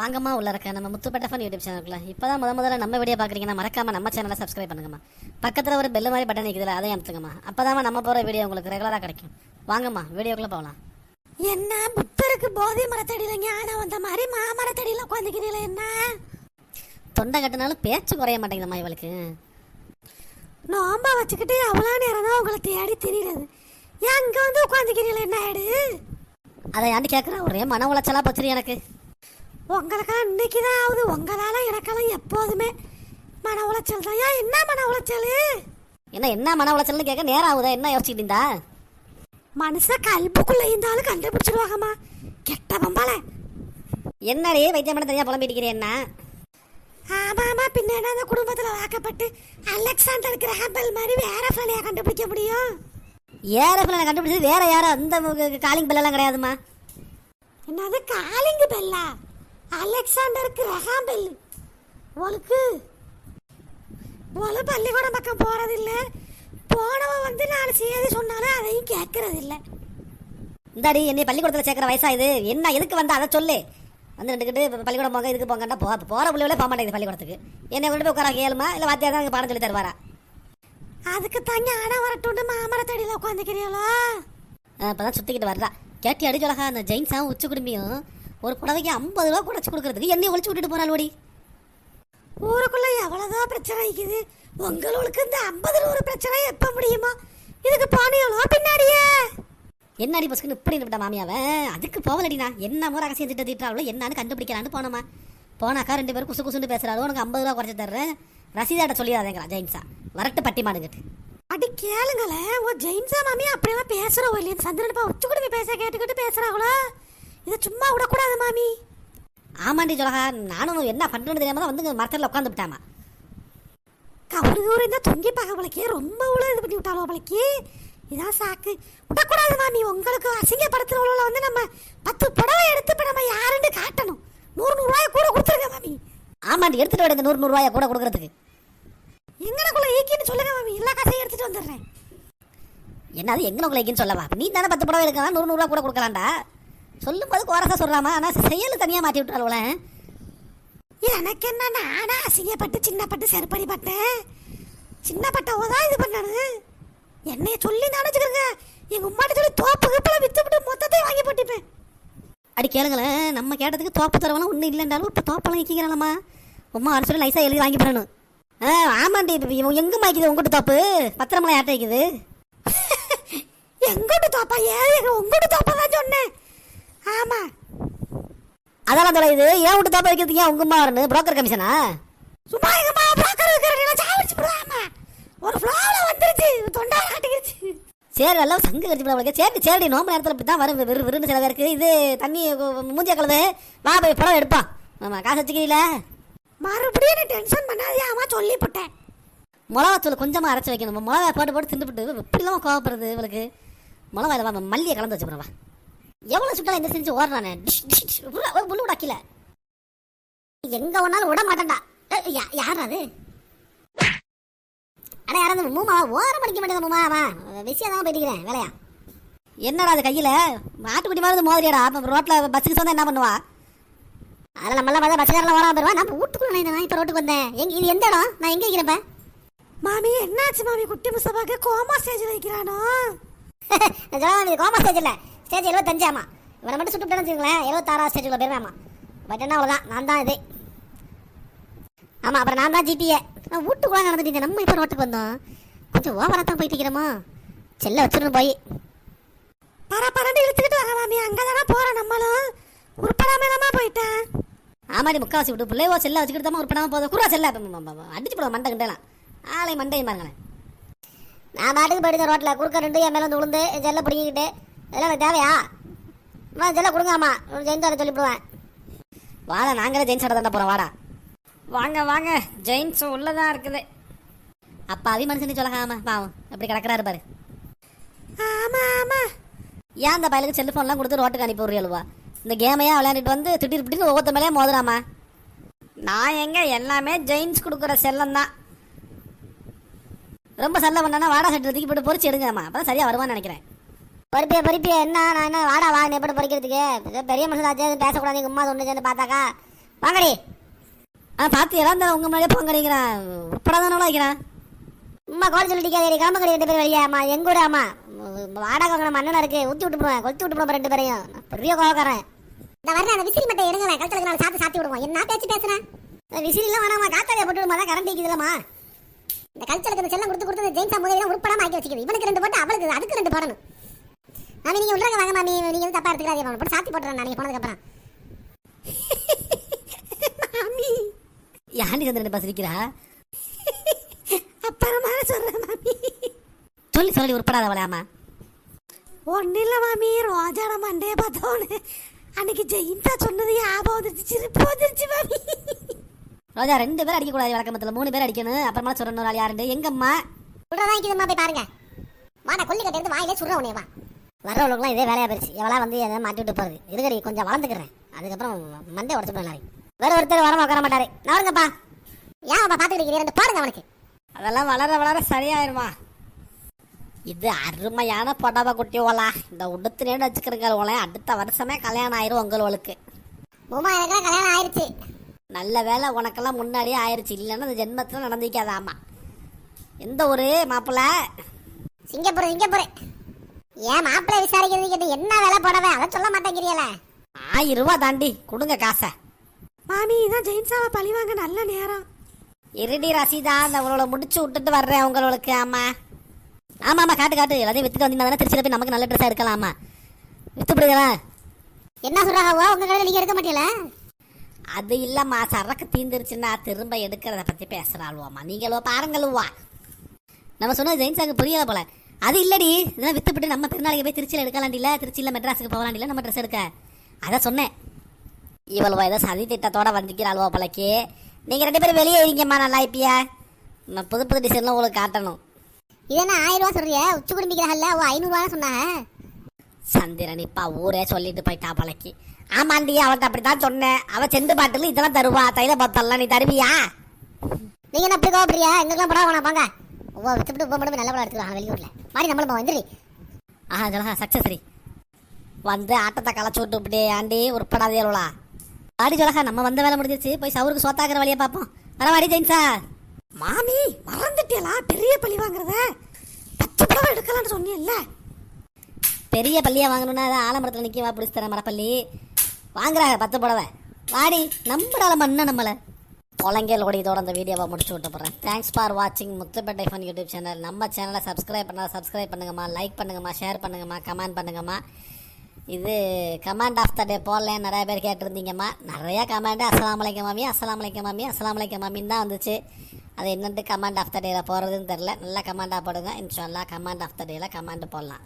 வாங்கம்மா உள்ள இருக்க. நம்ம முத்துப்பட்ட ஃபன் யூடியூப் சேனலுக்குள்ள இப்போதான் முத முதல்ல நம்ம வீடியோ பார்க்குறீங்கன்னா மறக்காம நம்ம சேனலை சப்ஸ்கிரைப் பண்ணுங்கம்மா. பக்கத்தில் ஒரு பெல் மாதிரி பட்டன் நிற்குதுல அதை அமுத்துங்கம்மா. அப்போதாம்மா நம்ம போகிற வீடியோ உங்களுக்கு ரெகுலராக கிடைக்கும். வாங்கம்மா வீடியோக்குள்ளே போகலாம் என்ன புத்தருக்கு போதை மரத்தடியில ஞானம் வந்த மாதிரி மாமரத்தடியில உட்காந்துக்கிறீங்களா என்ன? தொண்டை கட்டினாலும் பேச்சு குறைய மாட்டேங்குதும்மா இவளுக்கு. நோம்ப வச்சுக்கிட்டு அவ்வளோ நேரம் தான் உங்களை தேடி திரியிறது? ஏன் இங்க வந்து உட்காந்துக்கிறீங்களா என்ன ஆயிடு? அதை ஏன்ட்டு கேட்குறேன் ஒரே மன உளைச்சலாக போச்சுரு எனக்கு. உங்களுக்கெல்லாம் இன்னைக்கு தான் ஆகுது. உங்களால எனக்கெல்லாம் எப்போதுமே மன உளைச்சல் தான். ஏன் என்ன மன உளைச்சல்? என்ன என்ன மன உளைச்சல்னு கேட்க நேரம் ஆகுதா? என்ன யோசிச்சுட்டு இருந்தா? மனுஷ கல்புக்குள்ள இருந்தாலும் கண்டுபிடிச்சிடுவாங்கம்மா கெட்ட பம்பளை. என்னடி வைத்தியம் பண்ண தனியாக புலம்பிட்டு என்ன? ஆமா ஆமா பின்ன என்ன அந்த குடும்பத்துல வாக்கப்பட்டு அலெக்சாண்டர் கிரஹாம்பெல் மாதிரி வேற பிள்ளையா கண்டுபிடிக்க முடியும்? ஏற நான் கண்டுபிடிச்சது வேற யாரும்? அந்த காலிங் பில்லெல்லாம் கிடையாதுமா என்னது காலிங்கு பெல்லா அலெக்சாண்டர் கிரஹாம் பெல் ஒழுக்கு ஒழு பள்ளிக்கூடம் பக்கம் போறதில்ல. போனவன் வந்து நாலு செய்தி சொன்னாலும் அதையும் கேட்கறது இல்ல இந்தாடி என்னை பள்ளிக்கூடத்தில் சேர்க்குற வயசா இது? என்ன எதுக்கு வந்தா? அதை சொல்லு. வந்து ரெண்டுக்கிட்டு பள்ளிக்கூடம் போங்க இதுக்கு போங்கண்டா போ போகிற பிள்ளைகளே போக மாட்டேங்குது பள்ளிக்கூடத்துக்கு. என்னை கொண்டு போய் உட்கார கேளுமா இல்லை வாத்தியார் தான் பாடம் சொல்லி தருவாரா? அதுக்கு தான் ஞானம் வரட்டுண்டு மாமரத்தடியில உட்காந்துக்கிறீங்களோ இப்போ தான் சுற்றிக்கிட்டு வர்றா. கேட்டி அடிச்சொலகா அந்த ஜெயின்ஸாவும் உச்சி குடும்பியும் ஒரு புடவைக்கு ஐம்பது ரூபா குறைச்சி கொடுக்கறதுக்கு என்னை ஒழிச்சு விட்டுட்டு போனாள் ஓடி. ஊருக்குள்ள எவ்வளவுதான் பிரச்சனை இருக்குது? உங்களுக்கு இந்த ஐம்பது நூறு பிரச்சனை எப்ப முடியுமோ? இதுக்கு போனீங்களோ பின்னாடியே? என்ன அடி பஸ்க்கு இப்படி விட்ட மாமியாவ? அதுக்கு போகலடி நான். என்ன முறை ரகசியம் திட்ட திட்டாவளோ என்னன்னு கண்டுபிடிக்கலான்னு போனோமா. போனாக்கா ரெண்டு பேரும் குசு குசுன்னு பேசுறாரு உனக்கு ஐம்பது ரூபா குறைச்சி தர்றேன். ரசீதாட்ட சொல்லிடாதேங்கிறா ஜெயின்ஸா. வரட்டு பட்டி மாடுங்கிட்டு. அடி கேளுங்களேன். ஓ ஜெயின்ஸா மாமியா அப்படியெல்லாம் பேசுறோம் இல்லையா? சந்திரனப்பா உச்சு கூட பேச கேட்டுக்கிட்டு பேசுறாங்களா இதை சும்மா விடக்கூடாது மாமி. ஆமாண்டி ஜொலகா நானும் என்ன பண்ணுறது தெரியாம தான் வந்து மரத்தில் உட்காந்து விட்டாமா. கவரு தூரம் இருந்தா தொங்கி பார்க்க அவளுக்கே ரொம்ப உள்ள இது பண்ணி விட்டாலும் அவளுக்கு. இதான் சாக்கு. விடக்கூடாது மாமி. உங்களுக்கு அசிங்கப்படுத்துறவங்கள வந்து நம்ம பத்து புடவை எடுத்து இப்போ நம்ம யாருன்னு காட்டணும். நூறு நூறுரூவாய கூட கொடுத்துருங்க மாமி. ஆமாண்டி எடுத்துகிட்டு வரேங்க நூறு நூறுரூவாயை கூட கொடுக்குறதுக்கு. எங்கனக்குள்ள ஈக்கின்னு சொல்லுங்க மாமி. எல்லா காசையும் எடுத்துகிட்டு வந்துடுறேன். என்னது எங்கனக்குள்ள உங்களுக்கு சொல்லவா? நீ தானே பத்து புடவை எடுக்கலாம் நூறு நூறுரூவா கூட கொடுக்கலாம்டா. சொல்லும் போது கோரசா சொல்கிறாமா ஆனால் செயல் தனியாக மாற்றி விட்டுறாளுவல எனக்கு என்ன நானா அசிங்கப்பட்டு சின்னப்பட்டு செருப்படி பட்டேன் சின்னப்பட்டவோ தான் இது பண்ணாரு என்னைய சொல்லி நினைச்சுக்கிறங்க. எங்கள் உம்மாட்ட சொல்லி தோப்பு கிப்பில் வித்து மொத்தத்தையும் வாங்கி போட்டுப்பேன் அடி கேளுங்களேன் நம்ம கேட்டதுக்கு தோப்பு தரவெல்லாம் ஒன்றும் இல்லைன்றாலும் இப்போ தோப்பெல்லாம் இக்கிக்கிறானம்மா உமா வர சொல்லி நைஸாக எழுதி வாங்கி போடணும். ஆ ஆமாண்டி இப்போ இவன் எங்கே மாய்க்குது? உங்கள்கிட்ட தோப்பு? பத்திரமெல்லாம் யார்ட்ட வைக்குது? எங்கோட்டு தோப்பா? ஏன் உங்கள்கிட்ட தோப்பா தான் சொன்னேன். ஆமா. அதெல்லாம் தொலையுது ஏன் விட்டு தோப்பை வைக்கிறதுக்கு ஏன் உங்கம்மா வரணும்? புரோக்கர் கமிஷனா சும்மா எங்க மா பாக்கறது இருக்கிற சாவிச்சு போடாம ஒரு ஃப்ளோல வந்துருச்சு. தொண்டா காட்டிக்கிச்சு சரி எல்லாம் சங்கு கடிச்சு போட சரி சரி நோம்பு நேரத்தில் இப்படி தான் வரும். விறு விருன்னு சில பேருக்கு. இது தண்ணி மூஞ்சிய கலவு வா போய் படம் எடுப்பான் ஆமாம் காசு வச்சுக்கிறீல மறுபடியும் நீ டென்ஷன் பண்ணாதே ஆமா சொல்லி போட்டேன் மிளகாத்தூள் கொஞ்சமாக அரைச்சி வைக்கணும். மிளகா போட்டு போட்டு திண்டுபிட்டு இப்படி இல்லாமல் கோவப்படுறது இவளுக்கு? மிளகா இல்லை வா மல்லியை கலந்து வச்சுக்கிறவா எவ்வளோ சுட்டாலும் இந்த செஞ்சு ஓடுறானே? புல்லு விடாக்கில எங்க ஒன்னாலும் விட மாட்டேன்டா. யார் அது? அட யாராவது மூமா ஓரம் படிக்க மாட்டேங்க மூமா அவன். விஷயம் தான் போயிட்டுக்கிறேன் வேலையா? என்னடா அது கையில்? ஆட்டுக்குட்டி மாதிரி மோதிரியாடா. அப்போ ரோட்டில் பஸ்ஸுக்கு சொன்னா என்ன பண்ணுவா? அதில் நம்மளாம் பார்த்தா பஸ்ஸுக்காரெல்லாம் ஓராம போயிருவா. நான் வீட்டுக்குள்ள நான் இப்போ ரோட்டுக்கு வந்தேன். எங்க இது எந்த இடம்? நான் எங்கே இருக்கிறப்ப மாமி என்னாச்சு மாமி? குட்டி முஸ்தபாக்கு கோமா ஸ்டேஜில் வைக்கிறானோ கோமா ஸ்டேஜ் இல்லை. ஸ்டேஜ் எழுபத்தஞ்சு ஆமா இவனை மட்டும் சுட்டு வச்சுக்கோங்களேன் எழுபத்தாறாவது ஸ்டேஜில் போயிருவேன் ஆமா பட் என்ன அவ்வளோதான் நான் தான் இது. ஆமாம் அப்புறம் நான் தான் ஜிடிஏ நான் வீட்டுக்குள்ள நடந்துட்டீங்க நம்ம இப்போ ரோட்டுக்கு வந்தோம். கொஞ்சம் ஓவராக தான் போயிட்டு இருக்கிறோமா? செல்ல வச்சிருந்து போய். பர பரண்டு இழுத்துக்கிட்டு வர மாமி அங்கதானே போறோம் நம்மளும். உருப்படாம இல்லாம போயிட்டேன். ஆமாடி முக்காவாசி விட்டு பிள்ளைவோ செல்ல வச்சுக்கிட்டு தான் பணமாக போதும் குருவா செல்ல. அடிச்சு போடுவோம் மண்டை கிண்டலாம். ஆளை மண்டையும் பாருங்களேன். நான் பாட்டுக்கு போயிட்டு ரோட்டில் குறுக்க ரெண்டு என் மேலே வந்து விழுந்து செல்லை பிடிங்கிக்கிட்டு இதெல்லாம் எனக்கு தேவையா? அம்மா இதெல்லாம் கொடுங்கம்மா ஜெயின் சொல்லிவிடுவேன். வாடா நாங்களே ஜெயின்ஸ் ஆட தாண்டா போகிறோம் வாடா. வாங்க வாங்க. ஜெயின்ஸ் உள்ளதான் இருக்குது. அப்பா அவி மனுஷன் சொல்லகாம பாவம் அப்படி கிடக்குறாரு பாரு. ஆமா ஆமா. ஏன் அந்த பயலுக்கு செல்ஃபோன்லாம் கொடுத்து ரோட்டுக்கு அனுப்பி விடுறியல்வா இந்த கேமையா விளையாண்டுட்டு வந்து திடீர் திடீர்னு ஒவ்வொருத்த மேலேயே மோதுறாமா? நான் எங்க? எல்லாமே ஜெயின்ஸ் கொடுக்குற செல்லம் தான். ரொம்ப செல்லம் பண்ணனா வாடா சட்டத்துக்கு தூக்கி போட்டு பொறிச்சு எடுங்கம்மா அப்போ சரியா வருவான்னு நினைக்கிறேன். பருப்பியா பருப்பியா என்ன நான் என்ன வாடா வா எப்படி பொறிக்கிறதுக்கு. பெரிய மனுஷன் ஆச்சு பேசக்கூடாது உமா ஒன்று சேர்ந்து பார்த்தாக்கா. வாங்கடி. ஆ பார்த்து எல்லாம் உங்க முன்னாடியே போங்கடிங்கிறான் உட்படாதானோ வைக்கிறான் அம்மா கோல் சொல்லிட்டு கிளம்ப கடி ரெண்டு பேரும் வெளியே. அம்மா எங்க கூட அம்மா? வாடகை வாங்கின மண்ணனா இருக்கு ஊத்தி விட்டு போடுவேன். கொளுத்தி விட்டு போடுவேன் ரெண்டு பேரையும். நான் பெரிய கோவக்காரன். இந்த வரேன் அந்த விசிறி மட்டும் எடுங்களேன் கழுத்துல நாலு சாத்து சாத்தி விடுவோம். என்ன பேச்சு பேசுறேன் விசிறிலாம் வேணாமா காத்தாலே போட்டு விடுமா தான் கரண்ட் இருக்குதுலமா இந்த கல்ச்சலுக்கு செல்லம் கொடுத்து கொடுத்து ஜெயின்ஸா முதல்ல உருப்படாம ஆக்கி வச்சுக்குது. இவனுக்கு ரெண்டு போட்டு அவளுக்கு அதுக்கு ரெண்டு போடணும். மாமி நீங்க உள்ளங்க வாங்க மாமி. நீங்க தப்பா எடுத்துக்காதீங்க மாமி. போட்டு சாத்தி போட்டுறேன் நான் நீங்க போனதுக்கு அப்புறம். மாமி. யாண்டி வந்து ரெண்டு பஸ் இருக்கிறா அப்புறமா சொல்றேன் மாமி. சொல்லி சொல்லி உட்படாத அவளையாமா ஒன்றும் இல்லை மாமி. ரோஜாட மண்டையை பார்த்தோன்னு. அன்னைக்கு ஜெயின்ஸா சொன்னது ஞாபகம் வந்துருச்சு. சிரிப்பு வந்துருச்சு மாமி. ரோஜா ரெண்டு பேர் அடிக்கக்கூடாது வழக்கமத்தில் மூணு பேர் அடிக்கணும். அப்புறமா சொல்லணும் யாருண்டு? எங்கம்மா? விடுறதா இருக்குதுமா போய் பாருங்க. வாடா கொல்லி கட்டி எடுத்து வாயிலே சுடுற உனே வா வர்றவங்களுக்குலாம் இதே வேலையா போயிருச்சு. எவளா வந்து எதை மாட்டி விட்டு போறது. இருக்கடி கொஞ்சம் வளர்ந்துக்கிறேன். அதுக்கப்புறம் மண்டே உடச்சு போயிடலாம் வேற ஒருத்தர் வரமா உட்கார மாட்டாரு. நவருங்கப்பா ஏன்ப்பா பாத்துக்கிட்டு ரெண்டு பாருங்க அவனுக்கு. அதெல்லாம் வளர வளர சரியாயிருமா? இது அருமையான புடவை குட்டி ஓலா. இந்த உடுத்துனேன்னு வச்சுக்கிறங்க ஓலை. அடுத்த வருஷமே கல்யாணம் ஆயிரும் உங்களுக்கு. உமா எனக்கு கல்யாணம் ஆயிருச்சு. நல்ல வேலை உனக்கெல்லாம் முன்னாடியே ஆயிருச்சு. இல்லைன்னா அந்த ஜென்மத்தில் நடந்திக்காதாமா. எந்த ஒரு மாப்பிள்ள? Singapore Singapore. ஏன் மாப்பிள்ளை விசாரிக்கிறது கேட்டு என்ன வேலை போடவே? அதை சொல்ல மாட்டேங்கிறீங்களே. ஆயிரம் ரூபா தாண்டி கொடுங்க காசை. மாமி இதான் ஜெயின்ஸாவை பழி வாங்க நல்ல நேரம். இருடி ரசீதா அந்த உங்களோட முடிச்சு விட்டுட்டு வர்றேன் உங்களுக்கு ஆமா. ஆமா ஆமா காட்டு காட்டு. எல்லாத்தையும் வித்துட்டு வந்தீங்கன்னா திருச்சியில் போய் நமக்கு நல்ல ட்ரெஸ்ஸாக எடுக்கலாமா வித்து பிடிக்கலாம் என்ன சொல்றாங்க? உங்க கடையில் நீங்க எடுக்க மாட்டீங்களா? அது இல்லம்மா சரக்கு தீந்துருச்சுன்னா திரும்ப எடுக்கிறத பத்தி பேசுறாளுவாம்மா நீங்களோ பாருங்களுவா நம்ம சொன்னது ஜெயின்ஸாக்கு புரியல போல. அது இல்லடி. இதெல்லாம் வித்துப்பிட்டு நம்ம பெருநாளைக்கு போய் திருச்சியில் எடுக்கலாண்டில திருச்சியில் மெட்ராஸுக்கு போகலாண்டில நம்ம ட்ரெஸ் எடுக்க. அதை சொன்னேன். இவ்வளவு ஏதோ சதி திட்டத்தோட வந்திக்கிறாளுவா போலக்கு. நீங்க ரெண்டு பேரும் வெளியே இருங்கம்மா நல்லா இப்பயா நான் புது புது டிசைன்லாம் உங்களுக்கு காட்டணும். இது என்ன ஆயிரம் ரூபா சொல்றிய? உச்சி குடிமிக்கிறாங்கல்ல ஓ ஐநூறுவா சொன்னாங்க. சந்திரன் இப்பா ஊரே சொல்லிட்டு போயிட்டா போலக்கு. ஆமாண்டி அவட்ட அப்படித்தான் சொன்னேன். அவ செண்டு பாட்டில் இதெல்லாம் தருவா. தைல பாத்தல்லாம் நீ தருவியா? நீங்க என்ன அப்படி கோவப்படுறியா எங்களுக்குலாம் படம் வேணாம் போங்க. ஓ வித்துட்டு போக மட்டும் நல்ல படம் எடுத்துக்கலாம் வெளியூர்ல. மாதிரி நம்மளும் வந்துரு ஆஹா ஜலஹா சக்ஸஸ் ரீ வந்து ஆட்டத்தை களைச்சு விட்டு இப்படி ஆண்டி உட்படாதேலா ஆடி ஜலஹா நம்ம வந்த வேலை முடிஞ்சிருச்சு. போய் சவுருக்கு சோத்தாக்குற வழியை பார்ப்போம். வரவாடி ஜெயின்ஸா மாமி மறந்துட்டியலா? பெரிய பழி வாங்குறத? பச்சை பழம் எடுக்கலாம்னு சொன்னியல்ல பெரிய பள்ளியாக வாங்கணும்னா அதான் ஆலமரத்தில் நிற்கவா பிடிச்சி தரேன் மரப்பள்ளி. வாங்குறாங்க பத்து புடவை. வாடி நம்புறால மண்ணை நம்மளை. பொலங்கேலோட இதோட அந்த வீடியோவை முடிச்சு விட்டு போகிறேன் தேங்க்ஸ் ஃபார் வாட்சிங் முத்துப்பேட்டை ஃபன் யூடியூப் சேனல் நம்ம சேனலை சப்ஸ்கிரைப் பண்ணால் சப்ஸ்கிரைப் பண்ணுங்கம்மா லைக் பண்ணுங்கம்மா ஷேர் பண்ணுங்கம்மா கமெண்ட் பண்ணுங்கம்மா. இது கமாண்ட் ஆஃப் த டே போடலன்னு நிறைய பேர் கேட்டிருந்தீங்கம்மா. நிறையா கமாண்டு அஸ்லாம் அலைக்கும் மாமி அஸ்லாம் அலைக்கும் மாமி அஸ்லாம் அலைக்கும் மாமின்னு தான் வந்துச்சு. அது என்னென்ட்டு கமாண்ட் ஆஃப் த டேல போகிறதுன்னு தெரில நல்லா கமாண்டாக போடுங்க. இன்ஷால்லா கமாண்ட் ஆஃப் த டேல கமாண்ட் போடலாம்.